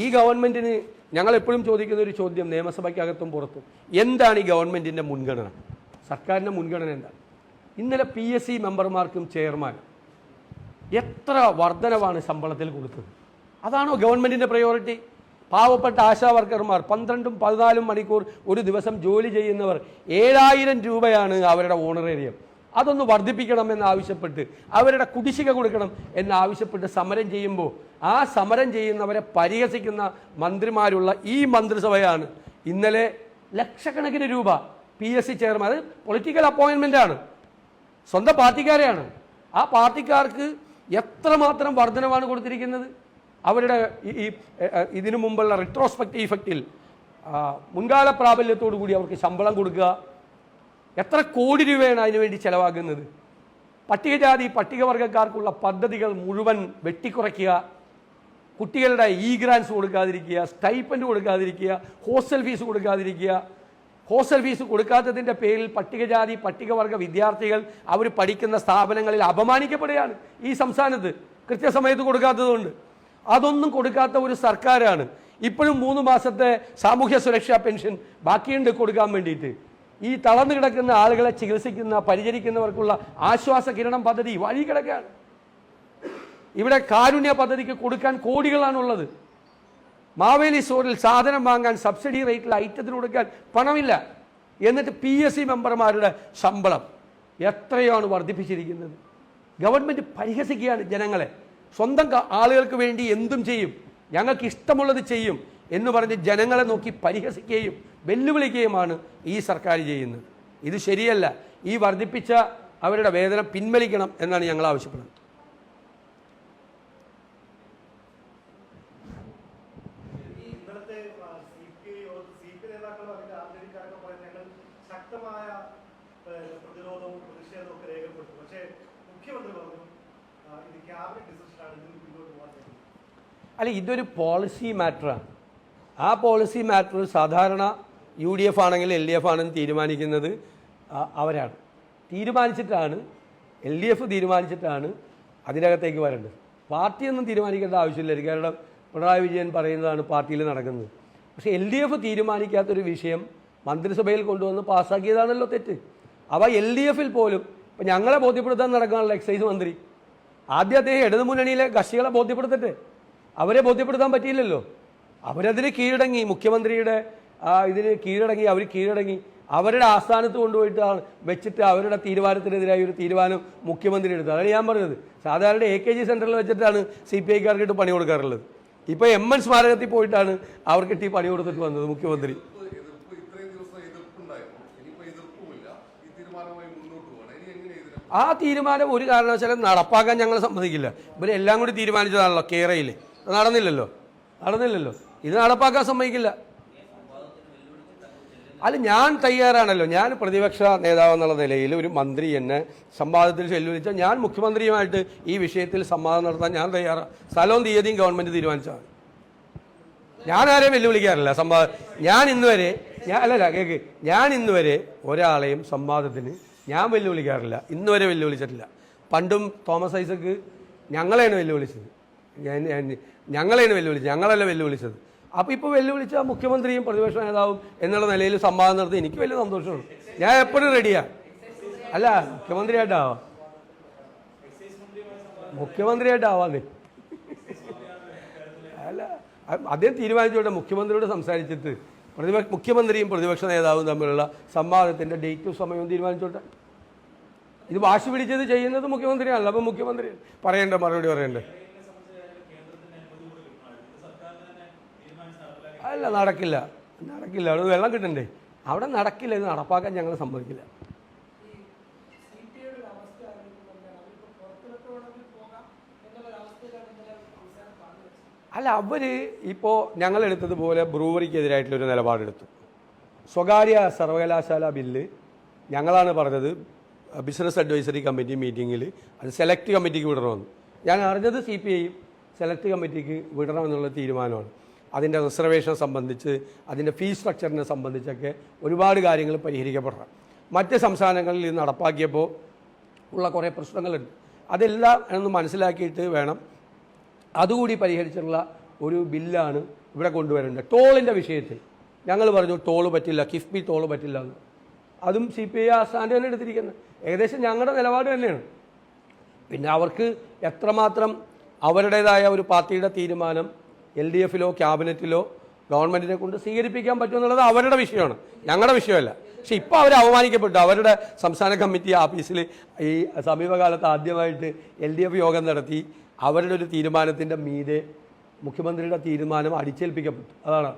ഈ ഗവൺമെന്റിന് ഞങ്ങൾ എപ്പോഴും ചോദിക്കുന്ന ഒരു ചോദ്യം നിയമസഭയ്ക്കകത്തും പുറത്തും. എന്താണ് ഈ ഗവൺമെന്റിന്റെ മുൻഗണന? സർക്കാരിന്റെ മുൻഗണന എന്താണ്? ഇന്നലെ പി എസ് സി മെമ്പർമാർക്കും ചെയർമാൻ എത്ര വർധനവാണ് ശമ്പളത്തിൽ കൊടുത്തത്? അതാണോ ഗവൺമെന്റിന്റെ പ്രയോറിറ്റി പാവപ്പെട്ട ആശാ വർക്കർമാർ പന്ത്രണ്ടും പതിനാലും മണിക്കൂർ ഒരു ദിവസം ജോലി ചെയ്യുന്നവർ ഏഴായിരം രൂപയാണ് അവരുടെ ഓണറേറിയം. അതൊന്ന് വർദ്ധിപ്പിക്കണം എന്നാവശ്യപ്പെട്ട് അവരുടെ കുടിശ്ശിക കൊടുക്കണം എന്നാവശ്യപ്പെട്ട് സമരം ചെയ്യുമ്പോൾ ആ സമരം ചെയ്യുന്നവരെ പരിഹസിക്കുന്ന മന്ത്രിമാരുള്ള ഈ മന്ത്രിസഭയാണ് ഇന്നലെ ലക്ഷക്കണക്കിന് രൂപ പി എസ് സി ചെയർമാൻ അത് പൊളിറ്റിക്കൽ അപ്പോയിൻമെന്റ് ആണ്. സ്വന്തം പാർട്ടിക്കാരെയാണ്. ആ പാർട്ടിക്കാർക്ക് എത്രമാത്രം വർധനമാണ് കൊടുത്തിരിക്കുന്നത്? അവരുടെ ഈ- ഇതിനു മുമ്പുള്ള റിട്രോസ്പെക്റ്റീവ് ഇഫക്റ്റിൽ മുൻകാല പ്രാബല്യത്തോടു കൂടി അവർക്ക് ശമ്പളം കൊടുക്കുക. എത്ര കോടി രൂപയാണ് അതിനുവേണ്ടി ചെലവാകുന്നത്? പട്ടികജാതി പട്ടികവർഗക്കാർക്കുള്ള പദ്ധതികൾ മുഴുവൻ വെട്ടിക്കുറയ്ക്കുക. കുട്ടികളുടെ ഇ ഗ്രാൻസ് കൊടുക്കാതിരിക്കുക സ്റ്റൈപ്പൻഡ് കൊടുക്കാതിരിക്കുക ഹോസ്റ്റൽ ഫീസ് കൊടുക്കാതിരിക്കുക. ഹോസ്റ്റൽ ഫീസ് കൊടുക്കാത്തതിന്റെ പേരിൽ പട്ടികജാതി പട്ടികവർഗ വിദ്യാർത്ഥികൾ അവർ പഠിക്കുന്ന സ്ഥാപനങ്ങളിൽ അപമാനിക്കപ്പെടുകയാണ്. ഈ സംസ്ഥാനത്ത് കൃത്യസമയത്ത് കൊടുക്കാത്തതുകൊണ്ട്. അതൊന്നും കൊടുക്കാത്ത ഒരു സർക്കാരാണ്. ഇപ്പോഴും മൂന്ന് മാസത്തെ സാമൂഹ്യ സുരക്ഷാ പെൻഷൻ ബാക്കിയുണ്ട് കൊടുക്കാൻ വേണ്ടിയിട്ട്. ഈ തളർന്നു കിടക്കുന്ന ആളുകളെ ചികിത്സിക്കുന്ന പരിചരിക്കുന്നവർക്കുള്ള ആശ്വാസ കിരണം പദ്ധതി വഴി കിടക്കുകയാണ് ഇവിടെ കാരുണ്യ പദ്ധതിക്ക് കൊടുക്കാൻ കോടികളാണുള്ളത്. മാവേലി സ്റ്റോറിൽ സാധനം വാങ്ങാൻ സബ്സിഡി റേറ്റിൽ ഐറ്റത്തിന് കൊടുക്കാൻ പണമില്ല. എന്നിട്ട് പി എസ് സി മെമ്പർമാരുടെ ശമ്പളം എത്രയാണ് വർദ്ധിപ്പിച്ചിരിക്കുന്നത്? ഗവൺമെന്റ് പരിഹസിക്കുകയാണ് ജനങ്ങളെ. സ്വന്തം ആളുകൾക്ക് വേണ്ടി എന്തും ചെയ്യും. ഞങ്ങൾക്ക് ഇഷ്ടമുള്ളത് ചെയ്യും എന്ന് പറഞ്ഞ് ജനങ്ങളെ നോക്കി പരിഹസിക്കുകയും വെല്ലുവിളിക്കുകയുമാണ് ഈ സർക്കാർ ചെയ്യുന്നത്. ഇത് ശരിയല്ല. ഈ വർദ്ധിപ്പിച്ച അവരുടെ വേതനം പിൻവലിക്കണം എന്നാണ് ഞങ്ങൾ ആവശ്യപ്പെടുന്നത് ഈ ഇന്നലത്തെ C P I C P നേതാക്കളും അതിന്റെ ആന്തരികാരൊക്കെ പറയുന്നത് ഞങ്ങൾ ശക്തമായ ഏഹ്, പ്രതിരോധവും പ്രതിഷേധവും ഒക്കെ രേഖപ്പെടുത്തും. പക്ഷേ മുഖ്യമന്ത്രി പറഞ്ഞു ഇത് ക്യാബിനറ്റ് ഡിസിഷനാണ് ഇതിൽ മുന്നോട്ട് പോകാൻ അല്ല ഇതൊരു പോളിസി മാറ്ററാണ് ആ പോളിസി മാറ്റർ സാധാരണ യു ഡി എഫ് ആണെങ്കിൽ എൽ ഡി എഫ് ആണെന്ന് തീരുമാനിക്കുന്നത് അവരാണ്. തീരുമാനിച്ചിട്ടാണ് എൽ ഡി എഫ് തീരുമാനിച്ചിട്ടാണ് അതിനകത്തേക്ക് വരേണ്ടത്. പാർട്ടിയൊന്നും തീരുമാനിക്കേണ്ട ആവശ്യമില്ല കാരണം പിണറായി വിജയൻ പറയുന്നതാണ് പാർട്ടിയിൽ നടക്കുന്നത്. പക്ഷേ എൽ ഡി എഫ് തീരുമാനിക്കാത്തൊരു വിഷയം മന്ത്രിസഭയിൽ കൊണ്ടുവന്ന് പാസ്സാക്കിയതാണല്ലോ തെറ്റ്. അവ എൽ ഡി എഫിൽ പോലും ഇപ്പം ഞങ്ങളെ ബോധ്യപ്പെടുത്താൻ നടക്കാനുള്ള എക്സൈസ് മന്ത്രി. ആദ്യം അദ്ദേഹം ഇടതു മുന്നണിയിലെ കക്ഷികളെ ബോധ്യപ്പെടുത്തട്ടെ അവരെ ബോധ്യപ്പെടുത്താൻ പറ്റിയില്ലല്ലോ. അവരതിന് കീഴടങ്ങി മുഖ്യമന്ത്രിയുടെ ഇതിന് കീഴടങ്ങി അവർ കീഴടങ്ങി. അവരുടെ ആസ്ഥാനത്ത് കൊണ്ടുപോയിട്ടാണ് വെച്ചിട്ട് അവരുടെ തീരുമാനത്തിനെതിരായി ഒരു തീരുമാനം മുഖ്യമന്ത്രി എടുത്തത് അതാണ് ഞാൻ പറഞ്ഞത്. സാധാരണ എ കെ ജി സെന്ററിൽ വെച്ചിട്ടാണ് സി പി ഐക്കാർക്കിട്ട് പണി കൊടുക്കാറുള്ളത്. ഇപ്പോൾ എം എൻ സ്മാരകത്തിൽ പോയിട്ടാണ് അവർക്കിട്ട് ഈ പണി കൊടുത്തിട്ട് വന്നത് മുഖ്യമന്ത്രി. ആ തീരുമാനം ഒരു കാരണവശാലും നടപ്പാക്കാൻ ഞങ്ങൾ സമ്മതിക്കില്ല. ഇവരെല്ലാം കൂടി തീരുമാനിച്ചതാണല്ലോ കേരളയിൽ നടന്നില്ലല്ലോ. നടന്നില്ലല്ലോ. ഇത് നടപ്പാക്കാൻ സമ്മതിക്കില്ല. അല്ല ഞാൻ തയ്യാറാണല്ലോ. ഞാൻ പ്രതിപക്ഷ നേതാവ് എന്നുള്ള നിലയിൽ ഒരു മന്ത്രി എന്നെ സംവാദത്തിൽ ചെല്ലുവിളിച്ചാൽ ഞാൻ മുഖ്യമന്ത്രിയുമായിട്ട് ഈ വിഷയത്തിൽ സംവാദം നടത്താൻ ഞാൻ തയ്യാറാണ് സ്ഥലവും തീയതിയും ഗവൺമെന്റ് തീരുമാനിച്ചതാണ്. ഞാൻ ആരെയും വെല്ലുവിളിക്കാറില്ല? സംവാദം ഞാൻ ഇന്നുവരെ ഞാൻ അല്ലല്ല കേക്ക്. ഞാൻ ഇന്നുവരെ ഒരാളെയും സംവാദത്തിന് ഞാൻ വെല്ലുവിളിക്കാറില്ല. ഇന്ന് വരെ വെല്ലുവിളിച്ചിട്ടില്ല. പണ്ടും തോമസ് ഐസക്ക് ഞങ്ങളെയാണ് വെല്ലുവിളിച്ചത്. ഞങ്ങളെയാണ് വെല്ലുവിളിച്ചത്. ഞങ്ങളല്ല വെല്ലുവിളിച്ചത്. അപ്പോൾ ഇപ്പോൾ വെല്ലുവിളിച്ച മുഖ്യമന്ത്രിയും പ്രതിപക്ഷ നേതാവും എന്നുള്ള നിലയിൽ സംവാദം നടത്തി എനിക്ക് വലിയ സന്തോഷമാണ് ഞാൻ എപ്പോഴും റെഡിയാണ് അല്ല മുഖ്യമന്ത്രിയായിട്ടാവാം മുഖ്യമന്ത്രിയായിട്ടാവാന്നേ അല്ല അദ്ദേഹം തീരുമാനിച്ചോട്ടെ മുഖ്യമന്ത്രിയോട് സംസാരിച്ചിട്ട്. പ്രതിപക്ഷ മുഖ്യമന്ത്രിയും പ്രതിപക്ഷ നേതാവും തമ്മിലുള്ള സംവാദത്തിന്റെ ഡേറ്റും സമയവും തീരുമാനിച്ചോട്ടെ. ഇത് വാശി പിടിച്ചത് ചെയ്യുന്നത് മുഖ്യമന്ത്രിയാണല്ലോ. അപ്പം മുഖ്യമന്ത്രി പറയണ്ട മറുപടി പറയണ്ടേ. അല്ല നടക്കില്ല. നടക്കില്ല. അവിടെ വെള്ളം കിട്ടണ്ടേ? അവിടെ നടക്കില്ല. ഇത് നടപ്പാക്കാൻ ഞങ്ങൾ സമ്മതിക്കില്ല. അല്ല അവർ ഇപ്പോൾ ഞങ്ങളെടുത്തതുപോലെ ബ്രൂവറിക്കെതിരായിട്ടുള്ളൊരു നിലപാടെടുത്തു. സ്വകാര്യ സർവകലാശാല ബില്ല് ഞങ്ങളാണ് പറഞ്ഞത് ബിസിനസ് അഡ്വൈസറി കമ്മിറ്റി മീറ്റിങ്ങിൽ അത് സെലക്ട് കമ്മിറ്റിക്ക് വിടണമെന്ന്. ഞാൻ അറിഞ്ഞത് സി പി ഐയും സെലക്ട് കമ്മിറ്റിക്ക് വിടണമെന്നുള്ള തീരുമാനമാണ്. അതിന്റെ റിസർവേഷൻ സംബന്ധിച്ച് അതിന്റെ ഫീസ് സ്ട്രക്ചറിനെ സംബന്ധിച്ചൊക്കെ ഒരുപാട് കാര്യങ്ങൾ പരിഹരിക്കപ്പെടണം. മറ്റ് സംസ്ഥാനങ്ങളിൽ നടപ്പാക്കിയപ്പോൾ ഉള്ള കുറേ പ്രശ്നങ്ങളുണ്ട്. അതെല്ലാം എന്ന് മനസ്സിലാക്കിയിട്ട് വേണം അതുകൂടി പരിഹരിച്ചിട്ടുള്ള ഒരു ബില്ലാണ് ഇവിടെ കൊണ്ടുവരേണ്ടത്. ടോളിന്റെ വിഷയത്തിൽ. ഞങ്ങൾ പറഞ്ഞു ടോൾ പറ്റില്ല കിഫ്ബി ടോൾ പറ്റില്ല എന്ന്. അതും സി പി ഐ ആ സ്റ്റാൻഡ് തന്നെ എടുത്തിരിക്കുന്നത്. ഏകദേശം ഞങ്ങളുടെ നിലപാട് തന്നെയാണ്. പിന്നെ അവർക്ക് എത്രമാത്രം അവരുടേതായ ഒരു പാർട്ടിയുടെ തീരുമാനം എൽ ഡി എഫിലോ ക്യാബിനറ്റിലോ ഗവൺമെന്റിനെ കൊണ്ട് സ്വീകരിപ്പിക്കാൻ പറ്റുമെന്നുള്ളത് അവരുടെ വിഷയമാണ്. ഞങ്ങളുടെ വിഷയമല്ല. പക്ഷെ ഇപ്പോൾ അവർ അവമാനിക്കപ്പെട്ടു. അവരുടെ സംസ്ഥാന കമ്മിറ്റി ഓഫീസിൽ ഈ സമീപകാലത്ത് ആദ്യമായിട്ട് എൽ ഡി എഫ് യോഗം നടത്തി അവരുടെ ഒരു തീരുമാനത്തിന്റെ മീതെ മുഖ്യമന്ത്രിയുടെ തീരുമാനം അടിച്ചേൽപ്പിക്കപ്പെട്ടു. അതാണ്